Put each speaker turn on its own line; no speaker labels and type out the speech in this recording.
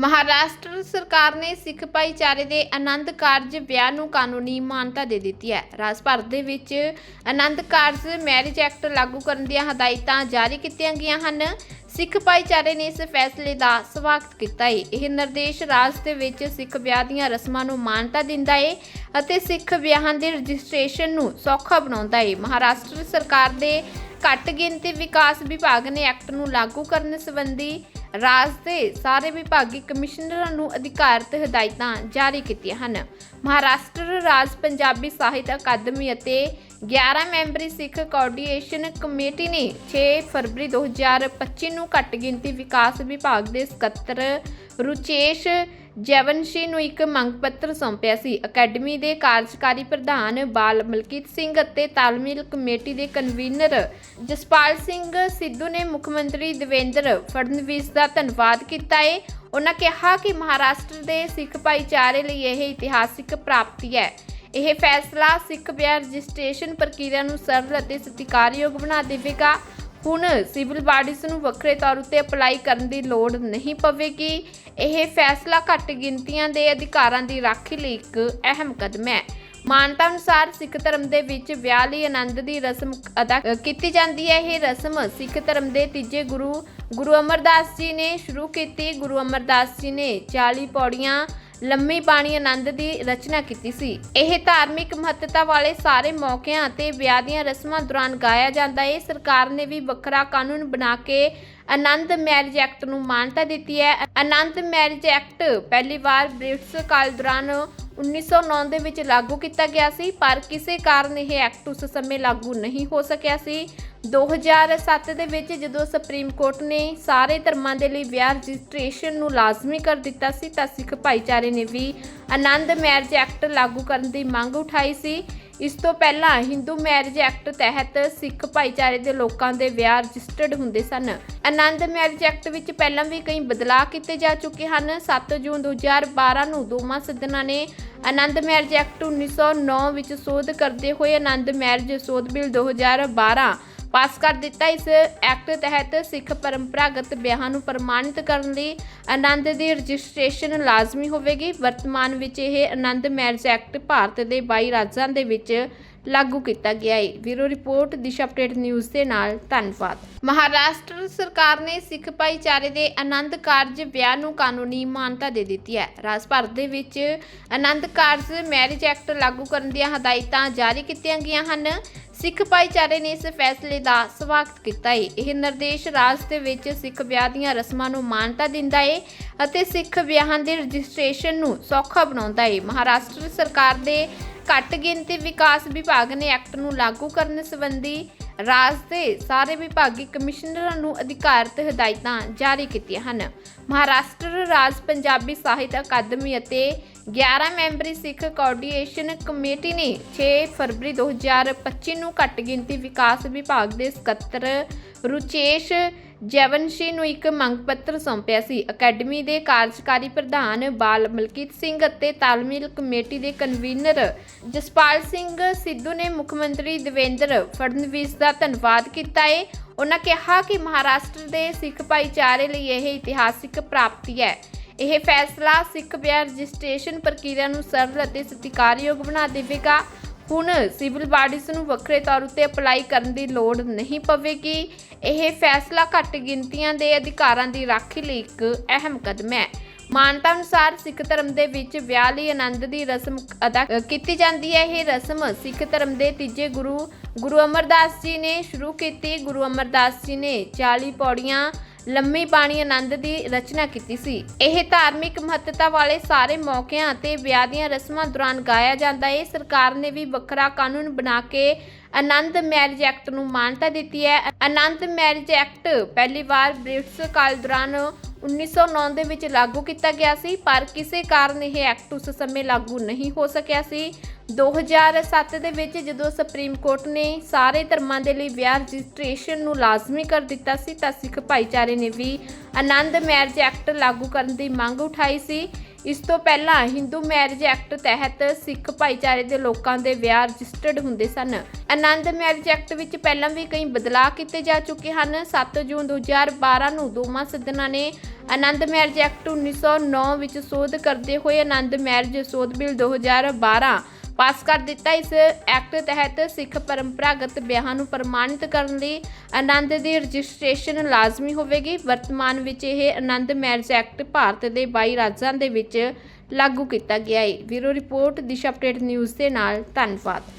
ਮਹਾਰਾਸ਼ਟਰ ਸਰਕਾਰ ਨੇ ਸਿੱਖ ਭਾਈਚਾਰੇ ਦੇ ਆਨੰਦ ਕਾਰਜ ਵਿਆਹ ਨੂੰ ਕਾਨੂੰਨੀ ਮਾਨਤਾ ਦੇ ਦਿੱਤੀ ਹੈ। ਰਾਜ ਭਰ ਦੇ ਵਿੱਚ ਆਨੰਦ ਕਾਰਜ ਮੈਰਿਜ ਐਕਟ ਲਾਗੂ ਕਰਨ ਦੀਆਂ ਹਦਾਇਤਾਂ ਜਾਰੀ ਕੀਤੀਆਂ ਗਈਆਂ ਹਨ। ਸਿੱਖ ਭਾਈਚਾਰੇ ਨੇ ਇਸ ਫੈਸਲੇ ਦਾ ਸਵਾਗਤ ਕੀਤਾ ਹੈ। ਇਹ ਨਿਰਦੇਸ਼ ਰਾਜ ਦੇ ਵਿੱਚ ਸਿੱਖ ਵਿਆਹ ਦੀਆਂ ਰਸਮਾਂ ਨੂੰ ਮਾਨਤਾ ਦਿੰਦਾ ਹੈ ਅਤੇ ਸਿੱਖ ਵਿਆਹਾਂ ਦੀ ਰਜਿਸਟ੍ਰੇਸ਼ਨ ਨੂੰ ਸੌਖਾ ਬਣਾਉਂਦਾ ਹੈ। ਮਹਾਰਾਸ਼ਟਰ ਸਰਕਾਰ ਦੇ ਘੱਟ ਗਿਣਤੀ ਵਿਕਾਸ ਵਿਭਾਗ ਨੇ ਐਕਟ ਨੂੰ ਲਾਗੂ ਕਰਨ ਸੰਬੰਧੀ ਰਾਜ ਦੇ ਸਾਰੇ ਵਿਭਾਗੀ ਕਮਿਸ਼ਨਰਾਂ ਨੂੰ ਅਧਿਕਾਰਤ ਹਦਾਇਤਾਂ ਜਾਰੀ ਕੀਤੀਆਂ ਹਨ। ਮਹਾਰਾਸ਼ਟਰ ਰਾਜ ਪੰਜਾਬੀ ਸਾਹਿਤ ਅਕਾਦਮੀ ਅਤੇ 11 ਮੈਂਬਰੀ ਸਿੱਖ ਕੋਆਰਡੀਨੇਸ਼ਨ ਕਮੇਟੀ ਨੇ 6 ਫਰਵਰੀ 2025 ਨੂੰ ਘੱਟ ਗਿਣਤੀ ਵਿਕਾਸ ਵਿਭਾਗ ਦੇ ਸਕੱਤਰ ਰੁਚੇਸ਼ ਜੈਵਨਸ਼ੀ ਨੂੰ ਇੱਕ ਮੰਗ ਪੱਤਰ ਸੌਂਪਿਆ ਸੀ। ਅਕੈਡਮੀ ਦੇ ਕਾਰਜਕਾਰੀ ਪ੍ਰਧਾਨ ਬਾਲ ਮਲਕੀਤ ਸਿੰਘ ਅਤੇ ਤਾਲਮੇਲ ਕਮੇਟੀ ਦੇ ਕਨਵੀਨਰ ਜਸਪਾਲ ਸਿੰਘ ਸਿੱਧੂ ਨੇ ਮੁੱਖ ਮੰਤਰੀ ਦੇਵੇਂਦਰ ਫੜਨਵੀਸ ਦਾ ਧੰਨਵਾਦ ਕੀਤਾ ਹੈ ਉਹਨਾਂ ਕਿਹਾ ਕਿ ਮਹਾਰਾਸ਼ਟਰ ਦੇ ਸਿੱਖ ਭਾਈਚਾਰੇ ਲਈ ਇਹ ਇਤਿਹਾਸਿਕ ਪ੍ਰਾਪਤੀ ਹੈ। ਇਹ ਫੈਸਲਾ ਸਿੱਖ ਵਿਆਹ ਰਜਿਸਟ੍ਰੇਸ਼ਨ ਪ੍ਰਕਿਰਿਆ ਨੂੰ ਸਰਲ ਅਤੇ ਸਤਿਕਾਰਯੋਗ ਬਣਾ ਦੇਵੇਗਾ। ਹੁਣ ਸਿਵਲ ਬਾਡੀਜ਼ ਨੂੰ ਵੱਖਰੇ ਤੌਰ ਉੱਤੇ ਅਪਲਾਈ ਕਰਨ ਦੀ ਲੋੜ ਨਹੀਂ ਪਵੇਗੀ। ਇਹ ਫੈਸਲਾ ਘੱਟ ਗਿਣਤੀਆਂ ਦੇ ਅਧਿਕਾਰਾਂ ਦੀ ਰਾਖੀ ਲਈ ਇੱਕ ਅਹਿਮ ਕਦਮ ਹੈ। ਮਾਨਤਾ ਅਨੁਸਾਰ ਸਿੱਖ ਧਰਮ ਦੇ ਵਿੱਚ ਵਿਆਹ ਲਈ ਆਨੰਦ ਦੀ ਰਸਮ ਅਦਾ ਕੀਤੀ ਜਾਂਦੀ ਹੈ। ਇਹ ਰਸਮ ਸਿੱਖ ਧਰਮ ਦੇ ਤੀਜੇ ਗੁਰੂ ਗੁਰੂ ਅਮਰਦਾਸ ਜੀ ਨੇ ਸ਼ੁਰੂ ਕੀਤੀ। ਗੁਰੂ ਅਮਰਦਾਸ ਜੀ ਨੇ 40 ਪੌੜੀਆਂ ਲੰਮੀ ਬਾਣੀ ਆਨੰਦ ਦੀ ਰਚਨਾ ਕੀਤੀ ਸੀ। ਇਹ ਧਾਰਮਿਕ ਮਹੱਤਤਾ ਵਾਲੇ ਸਾਰੇ ਮੌਕਿਆਂ ਅਤੇ ਵਿਆਹ ਦੀਆਂ ਰਸਮਾਂ ਦੌਰਾਨ ਗਾਇਆ ਜਾਂਦਾ। ਹੈ ਸਰਕਾਰ ਨੇ ਵੀ ਵੱਖਰਾ ਕਾਨੂੰਨ ਬਣਾ ਕੇ ਆਨੰਦ ਮੈਰਿਜ ਐਕਟ ਨੂੰ ਮਾਨਤਾ ਦਿੱਤੀ ਹੈ। ਆਨੰਦ ਮੈਰਿਜ ਐਕਟ ਪਹਿਲੀ ਵਾਰ ਬ੍ਰਿਟਿਸ਼ ਕਾਲ ਦੌਰਾਨ 1909 ਦੇ ਵਿੱਚ ਲਾਗੂ ਕੀਤਾ ਗਿਆ ਸੀ, ਪਰ ਕਿਸੇ ਕਾਰਨ ਇਹ ਐਕਟ ਉਸ ਸਮੇਂ ਲਾਗੂ ਨਹੀਂ ਹੋ ਸਕਿਆ ਸੀ। 2007 ਦੇ ਵਿੱਚ ਜਦੋਂ ਸੁਪਰੀਮ ਕੋਰਟ ਨੇ ਸਾਰੇ ਧਰਮਾਂ ਦੇ ਲਈ ਵਿਆਹ ਰਜਿਸਟ੍ਰੇਸ਼ਨ ਨੂੰ ਲਾਜ਼ਮੀ ਕਰ ਦਿੱਤਾ ਸੀ, ਤਾਂ ਸਿੱਖ ਭਾਈਚਾਰੇ ਨੇ ਵੀ ਆਨੰਦ ਮੈਰਿਜ ਐਕਟ ਲਾਗੂ ਕਰਨ ਦੀ ਮੰਗ ਉਠਾਈ ਸੀ। ਇਸ ਤੋਂ ਪਹਿਲਾਂ ਹਿੰਦੂ ਮੈਰਿਜ ਐਕਟ ਤਹਿਤ ਸਿੱਖ ਭਾਈਚਾਰੇ ਦੇ ਲੋਕਾਂ ਦੇ ਵਿਆਹ ਰਜਿਸਟਰਡ ਹੁੰਦੇ ਸਨ। ਆਨੰਦ ਮੈਰਿਜ ਐਕਟ ਵਿੱਚ ਪਹਿਲਾਂ ਵੀ ਕਈ ਬਦਲਾਅ ਕੀਤੇ ਜਾ ਚੁੱਕੇ ਹਨ। 7 ਜੂਨ 2012 ਨੂੰ ਦੋਵਾਂ ਸਦਨਾਂ ਨੇ ਆਨੰਦ ਮੈਰਿਜ ਐਕਟ 1909 ਵਿੱਚ ਸੋਧ ਕਰਦੇ ਹੋਏ ਆਨੰਦ ਮੈਰਿਜ ਸੋਧ ਬਿੱਲ 2012 ਪਾਸ ਕਰ ਦਿੱਤਾ। ਇਸ ਐਕਟ ਤਹਿਤ ਸਿੱਖ ਪਰੰਪਰਾਗਤ ਵਿਆਹਾਂ ਨੂੰ ਪ੍ਰਮਾਣਿਤ ਕਰਨ ਲਈ ਆਨੰਦ ਦੀ ਰਜਿਸਟ੍ਰੇਸ਼ਨ ਲਾਜ਼ਮੀ ਹੋਵੇਗੀ। ਵਰਤਮਾਨ ਵਿੱਚ ਇਹ ਆਨੰਦ ਮੈਰਿਜ ਐਕਟ ਭਾਰਤ ਦੇ 22 ਰਾਜਾਂ ਦੇ ਵਿੱਚ ਲਾਗੂ ਕੀਤਾ ਗਿਆ ਹੈ ਵੀਰੋ ਰਿਪੋਰਟ, ਦਿਸ਼ਾ ਅਪਡੇਟ ਨਿਊਜ਼ ਦੇ ਨਾਲ ਧੰਨਵਾਦ। ਮਹਾਰਾਸ਼ਟਰ ਸਰਕਾਰ ਨੇ ਸਿੱਖ ਭਾਈਚਾਰੇ ਦੇ ਆਨੰਦ ਕਾਰਜ, ਵਿਆਹ ਨੂੰ ਕਾਨੂੰਨੀ ਮਾਨਤਾ ਦੇ ਦਿੱਤੀ ਹੈ। ਰਾਜ ਭਰ ਦੇ ਵਿੱਚ ਆਨੰਦ ਕਾਰਜ ਮੈਰਿਜ ਐਕਟ ਲਾਗੂ ਕਰਨ ਦੀਆਂ ਹਦਾਇਤਾਂ ਜਾਰੀ ਕੀਤੀਆਂ ਗਈਆਂ ਹਨ। ਸਿੱਖ ਭਾਈਚਾਰੇ ਨੇ ਇਸ ਫੈਸਲੇ ਦਾ ਸਵਾਗਤ ਕੀਤਾ ਹੈ ਇਹ ਨਿਰਦੇਸ਼ ਰਾਜ ਦੇ ਵਿੱਚ ਸਿੱਖ ਵਿਆਹ ਦੀਆਂ ਰਸਮਾਂ ਨੂੰ ਮਾਨਤਾ ਦਿੰਦਾ ਹੈ ਅਤੇ ਸਿੱਖ ਵਿਆਹਾਂ ਦੀ ਰਜਿਸਟ੍ਰੇਸ਼ਨ ਨੂੰ ਸੌਖਾ ਬਣਾਉਂਦਾ ਹੈ ਮਹਾਰਾਸ਼ਟਰ ਸਰਕਾਰ ਦੇ ਘੱਟ ਗਿਣਤੀ ਵਿਕਾਸ ਵਿਭਾਗ ਨੇ ਐਕਟ ਨੂੰ ਲਾਗੂ ਕਰਨ ਸੰਬੰਧੀ ਰਾਜ ਦੇ ਸਾਰੇ ਵਿਭਾਗੀ ਕਮਿਸ਼ਨਰਾਂ ਨੂੰ ਅਧਿਕਾਰਤ ਹਦਾਇਤਾਂ ਜਾਰੀ ਕੀਤੀਆਂ ਹਨ। ਮਹਾਰਾਸ਼ਟਰ ਰਾਜ ਪੰਜਾਬੀ ਸਾਹਿਤ ਅਕਾਦਮੀ ਅਤੇ 11 ਮੈਂਬਰੀ ਸਿੱਖ ਕੋਆਰਡੀਨੇਸ਼ਨ ਕਮੇਟੀ ਨੇ 6 ਫਰਵਰੀ 2025 ਨੂੰ ਘੱਟ ਗਿਣਤੀ ਵਿਕਾਸ ਵਿਭਾਗ ਦੇ ਸਕੱਤਰ ਰੁਚੇਸ਼ ਜੈਵਨਸ਼ੀ ਨੂੰ ਇੱਕ ਮੰਗ ਪੱਤਰ ਸੌਂਪਿਆ ਸੀ। ਅਕੈਡਮੀ ਦੇ ਕਾਰਜਕਾਰੀ ਪ੍ਰਧਾਨ ਬਾਲ ਮਲਕੀਤ ਸਿੰਘ ਅਤੇ ਤਾਲਮੇਲ ਕਮੇਟੀ ਦੇ ਕਨਵੀਨਰ ਜਸਪਾਲ ਸਿੰਘ ਸਿੱਧੂ ਨੇ ਮੁੱਖ ਮੰਤਰੀ ਦੇਵੇਂਦਰ ਫੜਨਵੀਸ ਦਾ ਧੰਨਵਾਦ ਕੀਤਾ ਹੈ ਉਹਨਾਂ ਕਿਹਾ ਕਿ ਮਹਾਰਾਸ਼ਟਰ ਦੇ ਸਿੱਖ ਭਾਈਚਾਰੇ ਲਈ ਇਹ ਇਤਿਹਾਸਿਕ ਪ੍ਰਾਪਤੀ ਹੈ। ਇਹ ਫੈਸਲਾ ਸਿੱਖ ਵਿਆਹ ਰਜਿਸਟ੍ਰੇਸ਼ਨ ਪ੍ਰਕਿਰਿਆ ਨੂੰ ਸਰਲ ਅਤੇ ਸਤਿਕਾਰਯੋਗ ਬਣਾ ਦੇਵੇਗਾ। ਹੁਣ ਸਿਵਲ ਬਾਡੀਜ਼ ਨੂੰ ਵੱਖਰੇ ਤੌਰ ਉੱਤੇ ਅਪਲਾਈ ਕਰਨ ਦੀ ਲੋੜ ਨਹੀਂ ਪਵੇਗੀ। ਇਹ ਫੈਸਲਾ ਘੱਟ ਗਿਣਤੀਆਂ ਦੇ ਅਧਿਕਾਰਾਂ ਦੀ ਰਾਖੀ ਲਈ ਇੱਕ ਅਹਿਮ ਕਦਮ ਹੈ। ਮਾਨਤਾ ਅਨੁਸਾਰ ਸਿੱਖ ਧਰਮ ਦੇ ਵਿੱਚ ਵਿਆਹ ਲਈ ਆਨੰਦ ਦੀ ਰਸਮ ਅਦਾ ਕੀਤੀ ਜਾਂਦੀ ਹੈ। ਇਹ ਰਸਮ ਸਿੱਖ ਧਰਮ ਦੇ ਤੀਜੇ ਗੁਰੂ ਗੁਰੂ ਅਮਰਦਾਸ ਜੀ ਨੇ ਸ਼ੁਰੂ ਕੀਤੀ। ਗੁਰੂ ਅਮਰਦਾਸ ਜੀ ਨੇ 40 ਪੌੜੀਆਂ ਲੰਮੀ ਬਾਣੀ ਆਨੰਦ ਦੀ ਰਚਨਾ ਕੀਤੀ ਸੀ। ਇਹ ਧਾਰਮਿਕ ਮਹੱਤਤਾ ਵਾਲੇ ਸਾਰੇ ਮੌਕਿਆਂ ਅਤੇ ਵਿਆਹ ਦੀਆਂ ਰਸਮਾਂ ਦੌਰਾਨ ਗਾਇਆ ਜਾਂਦਾ। ਹੈ ਸਰਕਾਰ ਨੇ ਵੀ ਵੱਖਰਾ ਕਾਨੂੰਨ ਬਣਾ ਕੇ ਆਨੰਦ ਮੈਰਿਜ ਐਕਟ ਨੂੰ ਮਾਨਤਾ ਦਿੱਤੀ ਹੈ। ਆਨੰਦ ਮੈਰਿਜ ਐਕਟ ਪਹਿਲੀ ਵਾਰ ਬ੍ਰਿਟਿਸ਼ ਕਾਲ ਦੌਰਾਨ 1909 ਦੇ ਵਿੱਚ ਲਾਗੂ ਕੀਤਾ ਗਿਆ ਸੀ, ਪਰ ਕਿਸੇ ਕਾਰਨ ਇਹ ਐਕਟ ਉਸ ਸਮੇਂ ਲਾਗੂ ਨਹੀਂ ਹੋ ਸਕਿਆ ਸੀ। 2007 ਦੇ ਵਿੱਚ ਜਦੋਂ ਸੁਪਰੀਮ ਕੋਰਟ ਨੇ ਸਾਰੇ ਧਰਮਾਂ ਦੇ ਲਈ ਵਿਆਹ ਰਜਿਸਟ੍ਰੇਸ਼ਨ ਨੂੰ ਲਾਜ਼ਮੀ ਕਰ ਦਿੱਤਾ ਸੀ, ਤਾਂ ਸਿੱਖ ਭਾਈਚਾਰੇ ਨੇ ਵੀ ਆਨੰਦ ਮੈਰਿਜ ਐਕਟ ਲਾਗੂ ਕਰਨ ਦੀ ਮੰਗ ਉਠਾਈ ਸੀ। ਇਸ ਤੋਂ ਪਹਿਲਾਂ ਹਿੰਦੂ ਮੈਰਿਜ ਐਕਟ ਤਹਿਤ ਸਿੱਖ ਭਾਈਚਾਰੇ ਦੇ ਲੋਕਾਂ ਦੇ ਵਿਆਹ ਰਜਿਸਟਰਡ ਹੁੰਦੇ ਸਨ। ਆਨੰਦ ਮੈਰਿਜ ਐਕਟ ਵਿੱਚ ਪਹਿਲਾਂ ਵੀ ਕਈ ਬਦਲਾਅ ਕੀਤੇ ਜਾ ਚੁੱਕੇ ਹਨ। 7 ਜੂਨ 2012 ਨੂੰ ਦੋਵਾਂ ਸਦਨਾਂ ਨੇ ਆਨੰਦ ਮੈਰਿਜ ਐਕਟ 1909 ਵਿੱਚ ਸੋਧ ਕਰਦੇ ਹੋਏ ਆਨੰਦ ਮੈਰਿਜ ਸੋਧ ਬਿੱਲ 2012 ਪਾਸ ਕਰ ਦਿੱਤਾ। ਇਸ ਐਕਟ ਤਹਿਤ ਸਿੱਖ ਪਰੰਪਰਾਗਤ ਵਿਆਹਾਂ ਨੂੰ ਪ੍ਰਮਾਣਿਤ ਕਰਨ ਲਈ ਆਨੰਦ ਦੀ ਰਜਿਸਟ੍ਰੇਸ਼ਨ ਲਾਜ਼ਮੀ ਹੋਵੇਗੀ। ਵਰਤਮਾਨ ਵਿੱਚ ਇਹ ਆਨੰਦ ਮੈਰਿਜ ਐਕਟ ਭਾਰਤ ਦੇ 22 ਰਾਜਾਂ ਦੇ ਵਿੱਚ ਲਾਗੂ ਕੀਤਾ ਗਿਆ ਹੈ bureau report, Disha update news ਦੇ ਨਾਲ ਧੰਨਵਾਦ।